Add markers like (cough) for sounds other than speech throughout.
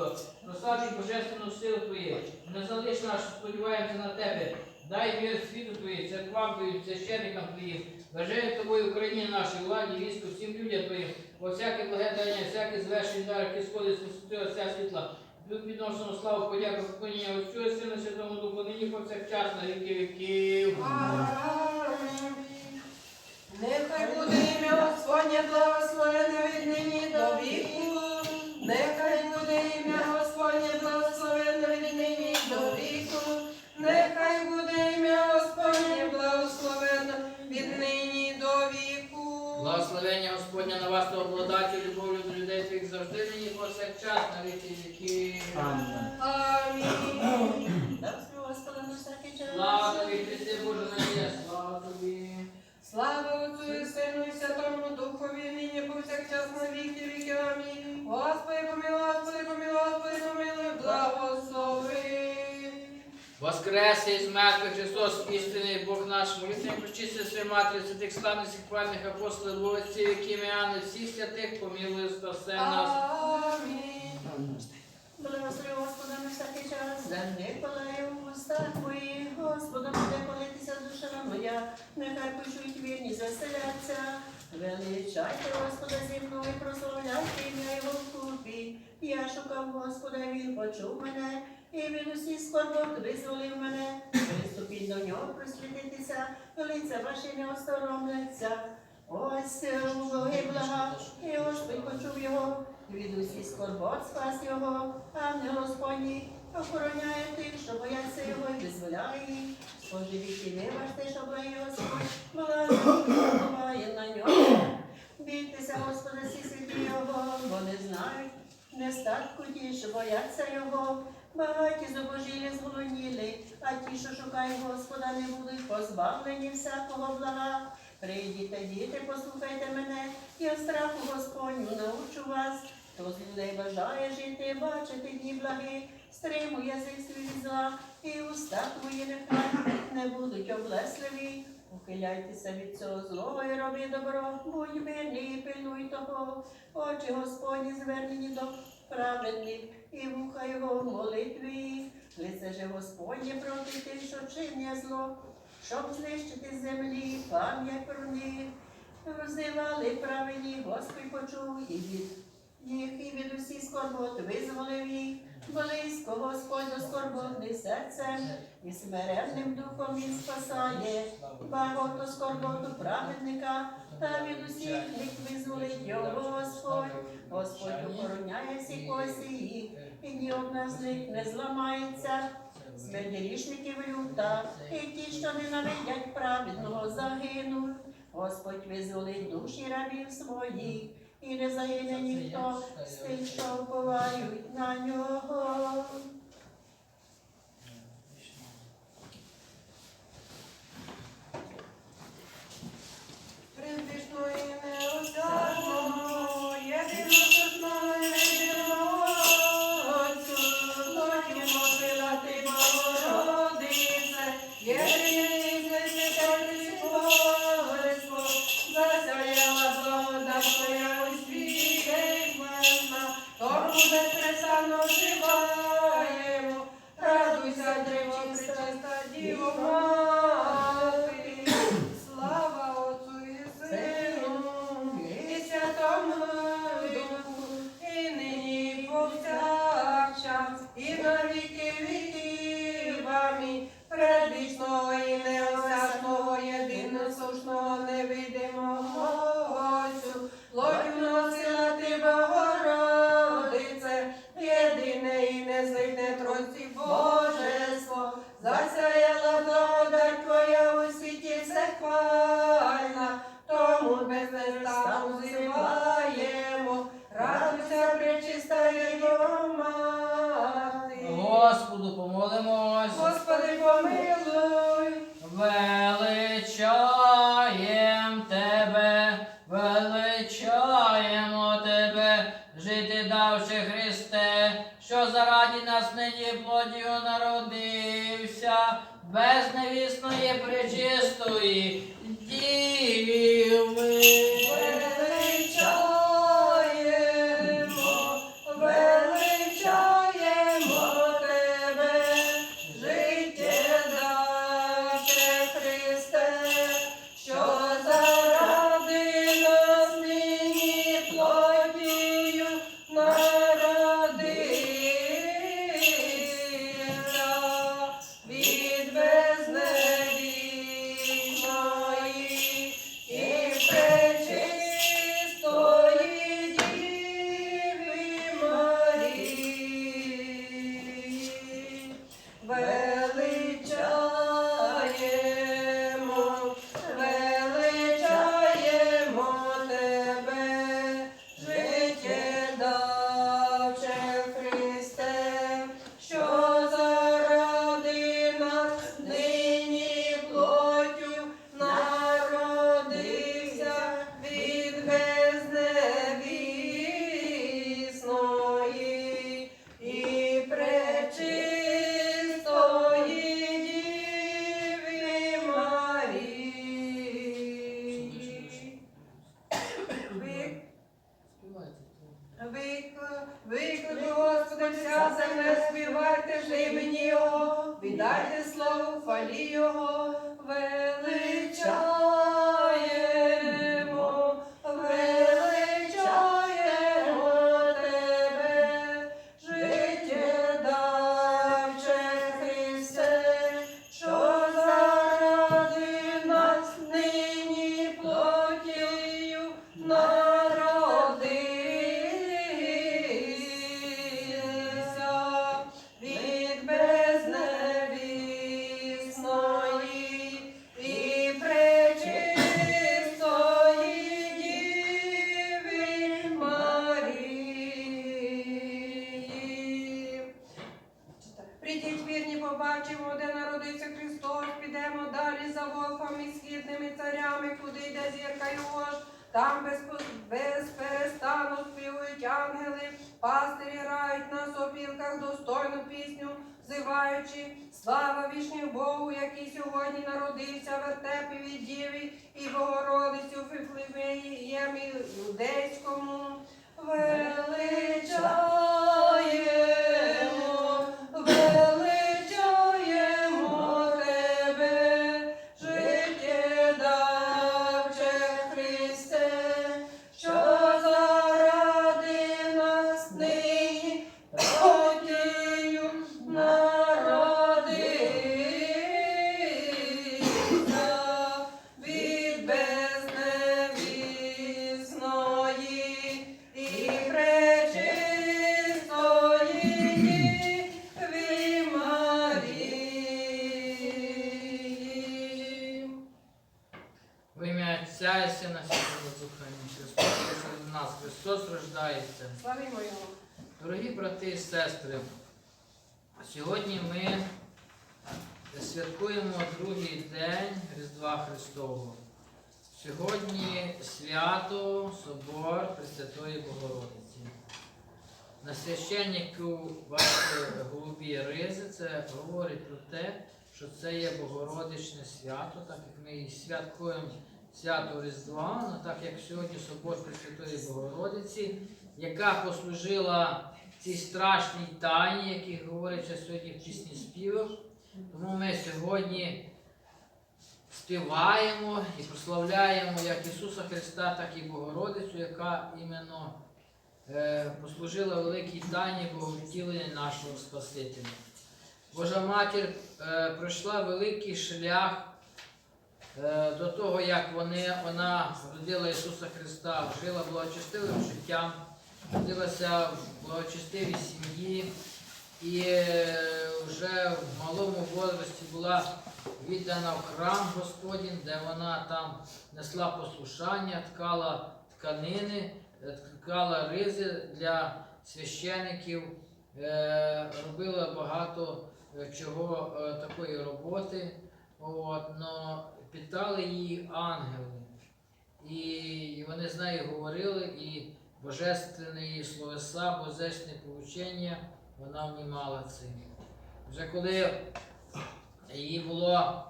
красу дома божественну силу Твою, не залиш нас, сподіваємося на Тебе, дай вір світу Твої, церквам Твоїм, священникам Твоїм, бажаю Тобою Україні нашій, владі, війську, всім людям Твоїм, во всяке благодання, всяке звершень дар, які сходить з Отця світла, Тут відносимо славу, подяку, поклоніння Отцю і Сину Святому Духу, нині повсякчас на віки віків. Нехай буде ім'я Господнє Воскрес із мертвих Христос, істинний Бог наш, молитві причисти своєї матері, святих славних і хвальних апостолів, Богоців, які ім'яни, всіх святих, помилуй, спасе нас. Амінь. Благослови Господа на всякий час. Палає у устах твоїх. Господа буде колитися душа моя. Нехай почують вірні заселяться. Величайте Господа зі мною, прославляйте ім'я Його в купі. Я шукав Господа, Він почув мене. І він усі скорбот визволив мене. Приступіть до нього, просвітитися, лиця ваші не осторомляться. Ось Боги блага, і Господь почув його, від усіх скорбот спас його, ангел Господній охороняє тих, що бояться його і визволяє їх. Споживіть і вибачте, що благий Господь, благодать буває на нього. Бійтеся, Господа, всі святі його, бо не знають нестатку ті, що бояться його. Багаті зубожілі зголодніли, а ті, що шукають Господа, не будуть позбавлені всякого блага. Прийдіте, діти, послухайте мене, я страху Господню научу вас. Хто з людей бажає жити, бачити дні благи, стримує язик свій зла, і уста твої нехай не будуть облесливі. Ухиляйтеся від цього злого і роби добро, будь мирний і пильнуй того. Очі Господні звернені до праведних, і вуха його в молитві. Лице же Господнє проти тих, що чинять зло, щоб знищити землі пам'ять про них. Роззивали праведні, Господь почув і від їх, і від усіх скорбот визволив їх. Близько Господь до скорботних серцем, і смиренним духом він спасає. Багато скорботу праведника, та від усіх них визволить його Господь. Господь охороняє всі кості їх, і ні одна з них не зламається. Смерть грішників люта, і ті, що ненавидять праведного, загинуть. Господь визволить душі рабів своїх, і не загине ніхто з тих, що вповають на нього. Предвічно і тому безпрестанно хвалі Його, без, перестану співають ангели, пастирі грають на сопілках достойну пісню, взиваючи слава вішній Богу, який сьогодні народився в від діві, і Богородицю в Вифлеємі юдейському. Величаємо, сьогодні ми святкуємо другий день Різдва Христового. Сьогодні свято Собор Пресвятої Богородиці. На священнику бачите голубі ризи, це говорить про те, що це є Богородичне свято, так як ми святкуємо свято Різдва, ну, так як сьогодні Собор Пресвятої Богородиці, яка послужила цій страшній тайні, які говориться сьогодні в пісні співах. Тому ми сьогодні співаємо і прославляємо як Ісуса Христа, так і Богородицю, яка іменно е, послужила великій тайні Боговтілення нашого Спасителя. Божа Матір е, пройшла великий шлях е, до того, як вони, вона родила Ісуса Христа, жила благочестивим життям, родилася в благочестивій сім'ї і е, вже в малому возрасті була віддана в храм Господень, де вона там несла послушання, ткала тканини, е, ткала ризи для священиків, е, робила багато чого такої роботи. От, но питали її ангели. І вони з нею говорили, і божественні словеса, божественне повчення вона внімала цим. Вже коли їй було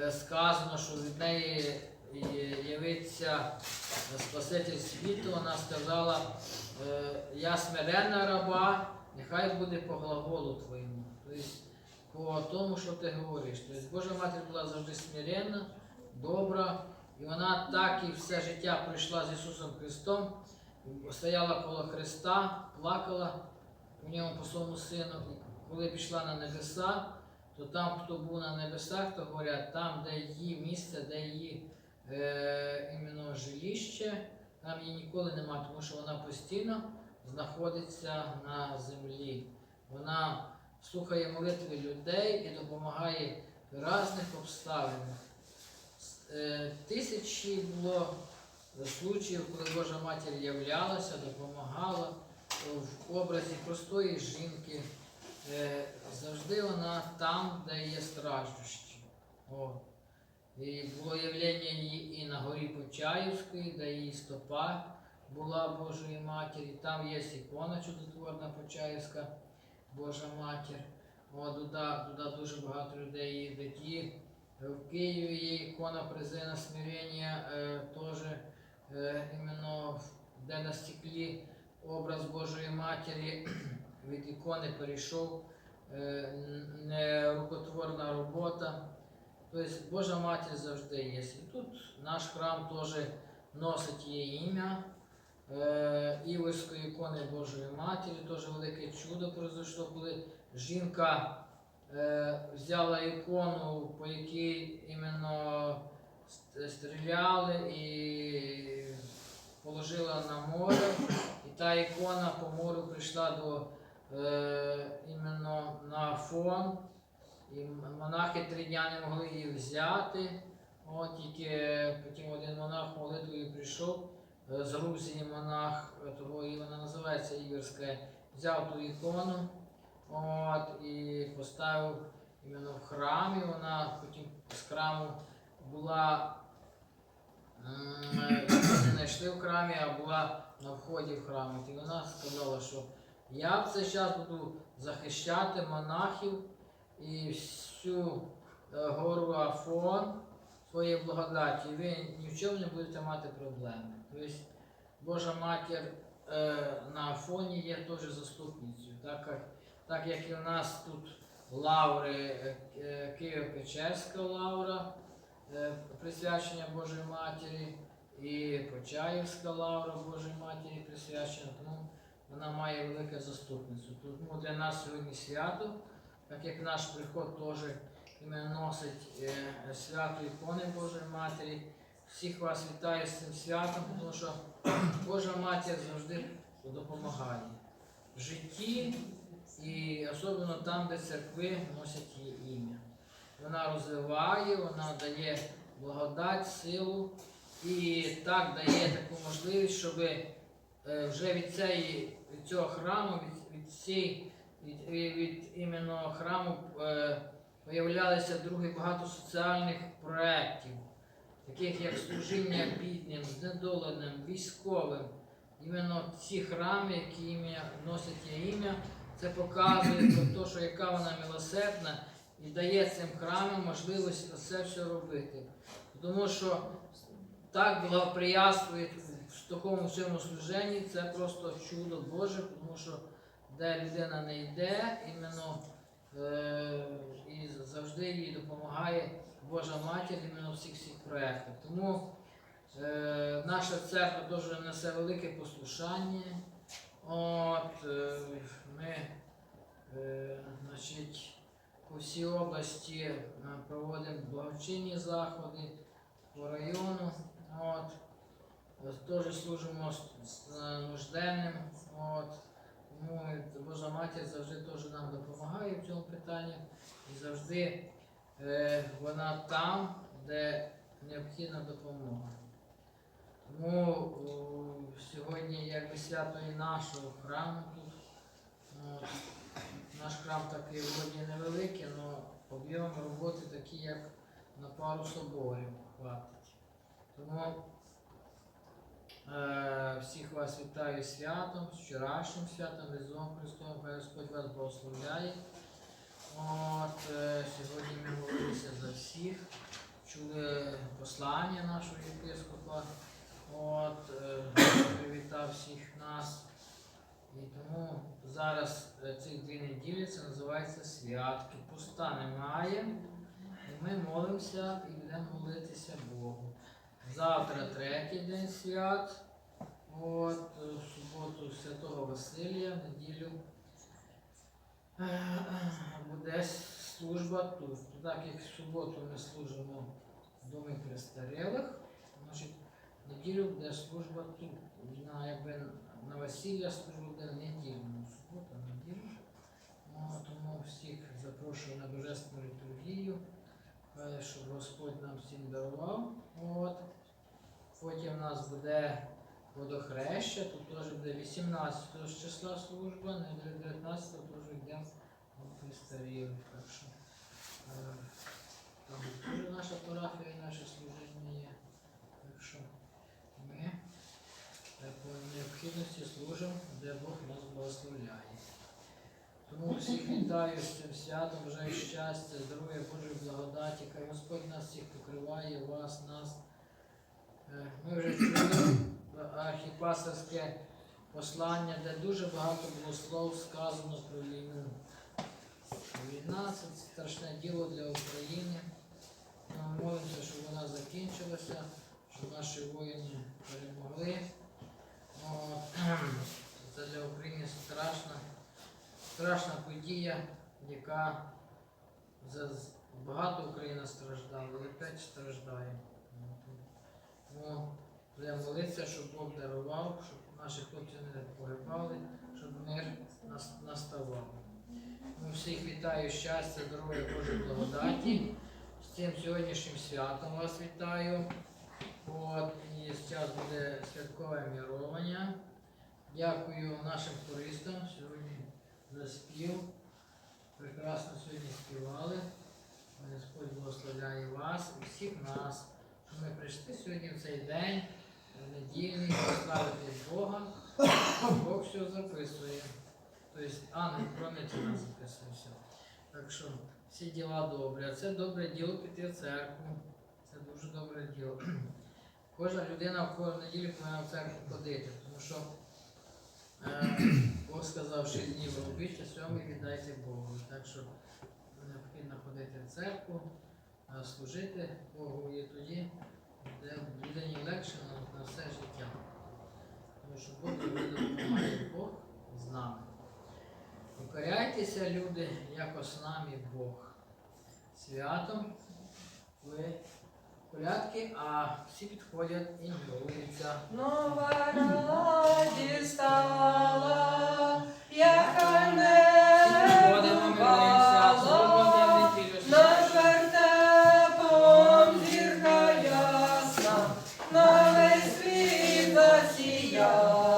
е, сказано, що від неї е, явиться Спаситель світу, вона сказала, е, я смиренна раба, нехай буде по глаголу твоєму. Тобто по тому, що ти говориш. Тобто Божа Матір була завжди смиренна, добра, і вона так і все життя пройшла з Ісусом Христом, стояла коло Христа, плакала у ньому по своєму сину. Коли пішла на небеса, то там, хто був на небесах, то говорять, там, де її місце, де її е, іменно жилище, там її ніколи немає, тому що вона постійно знаходиться на землі. Вона слухає молитви людей і допомагає в різних обставинах. Е, Тисячі було случаїв, коли Божа Матір являлася, допомагала в образі простої жінки. Е, Завжди вона там, де є страждущі. І було явлення її і на горі Почаївської, де її стопа була Божої Матері. Там є ікона чудотворна Почаївська Божа Матір. О, туди, дуже багато людей їздить. В Києві є ікона Призина Смирення, е, теж іменно де на стеклі образ Божої Матері (clears throat) від ікони перейшов. е, не рукотворна робота. Тобто Божа Матір завжди є. І тут наш храм теж носить її ім'я. Е, Івольської ікони Божої Матері, теж велике чудо произошло, коли жінка е, взяла ікону, по якій іменно стріляли і положила на море. І та ікона по морю прийшла до е, іменно на фон. І монахи три дня не могли її взяти. От тільки потім один монах молитвою прийшов е, з Грузії монах, е, того і вона називається Ігорська, взяв ту ікону от, і поставив іменно в храмі. Вона потім з храму була не знайшли в храмі, а була на вході в храм. І вона сказала, що я в цей час буду захищати монахів і всю е, гору Афон своєю благодаті, ви ні в чому не будете мати проблеми. Тобто Божа Матір е, на Афоні є теж заступницею, так як, так як і в нас тут лаври е, Києво-Печерська лавра, е, присвячення Божої Матері, і Почаївська лавра Божої Матері присвячена, тому вона має велике заступництво. Тому для нас сьогодні свято, так як наш приход теж носить е, свято ікони Божої Матері. Всіх вас вітаю з цим святом, тому що Божа Матір завжди допомагає в житті і особливо там, де церкви носять її ім'я. Вона розвиває, вона дає благодать, силу і так дає таку можливість, щоб е, вже від, цієї, від цього храму, від, від, цієї, від, від, іменно храму е, появлялися другі багато соціальних проєктів, таких як служіння бідним, знедоленим, військовим. Іменно ці храми, які ім'я носять ім'я, це показує про те, що яка вона милосердна і дає цим храмам можливість це все робити. Тому що так благоприятствує в такому всьому служенні, це просто чудо Боже, тому що де людина не йде, іменно е, і завжди їй допомагає Божа Матір іменно в всіх всіх проєктах. Тому е, наша церква дуже несе велике послушання. От, е, ми е, значить, по всій області е, проводимо благочинні заходи по району. От. Е, Теж служимо е, нужденним. От. Тому Божа Матір завжди теж нам допомагає в цьому питанні. І завжди е, вона там, де необхідна допомога. Тому о, сьогодні якби свято і нашого храму тут. От. Наш крам такий вроді невеликий, але об'єм роботи такі, як на пару соборів хватить. Тому е, всіх вас вітаю святом, з вчорашнім святом, Різдвом Христом, Хай Господь вас благословляє. От, е, Сьогодні ми молилися за всіх, чули послання нашого єпископа, От, е, привітав всіх нас. І тому зараз е, ці дві неділі це називається святки. Пуста немає. І ми молимося і будемо молитися Богу. Завтра третій день свят. От, е, в суботу Святого Василія, в неділю е, буде служба тут. Так як в суботу ми служимо в домі престарілих, значить неділю буде служба тут. На, якби, на весілля служба буде в неділю, не в суботу, неділю. Ну, тому всіх запрошую на божественну літургію, щоб Господь нам всім дарував. От. Потім у нас буде водохреща, тут теж буде 18 числа служба, не 19 теж йдемо престарілих. Так що е, там наша парафія і наше служіння є. Так що ми е, по необхідності служимо, де Бог нас благословляє. Тому всіх вітаю з цим святом, бажаю щастя, здоров'я, Божої благодаті, хай Господь нас всіх покриває, вас, нас. Е, Ми вже чули архіпастерське послання, де дуже багато було слов сказано про війну. Війна це страшне діло для України. Ми молимося, щоб вона закінчилася, щоб наші воїни перемогли. Це для України страшна, страшна подія, яка за багато Україна страждала, і опять страждає. Тому будемо молитися, щоб Бог дарував, щоб наші хлопці не погибали, щоб мир наставав. Ну, всіх вітаю щастя, здоров'я, Божої благодаті. З цим сьогоднішнім святом вас вітаю. От, і зараз буде святкове міровання. Дякую нашим хористам сьогодні за спів. Прекрасно сьогодні співали. Господь благословляє вас і всіх нас, що ми прийшли сьогодні в цей день, в недільний, прославити Бога. Бог все записує. Тобто ангел проміті нас записує все. Так що всі діла добрі. А це добре діло піти в церкву. Дуже добре діло. (clears throat) Кожна людина в кожну неділю повинна в церкву ходити, тому що е, Бог сказав, що днів робіть, а сьомий віддайте Богу. Так що необхідно ходити в церкву, е, служити Богу і тоді буде людині легше на, на все життя. Тому що Бог допомагає Бог з нами. Покоряйтеся, люди, як з нами Бог. Святом ви колядки, а всі підходять і милуються. Нова радість стала, яка Підходимо, не милуємося, неділю Над вертепом зірка ясна, на весь світ засіяла.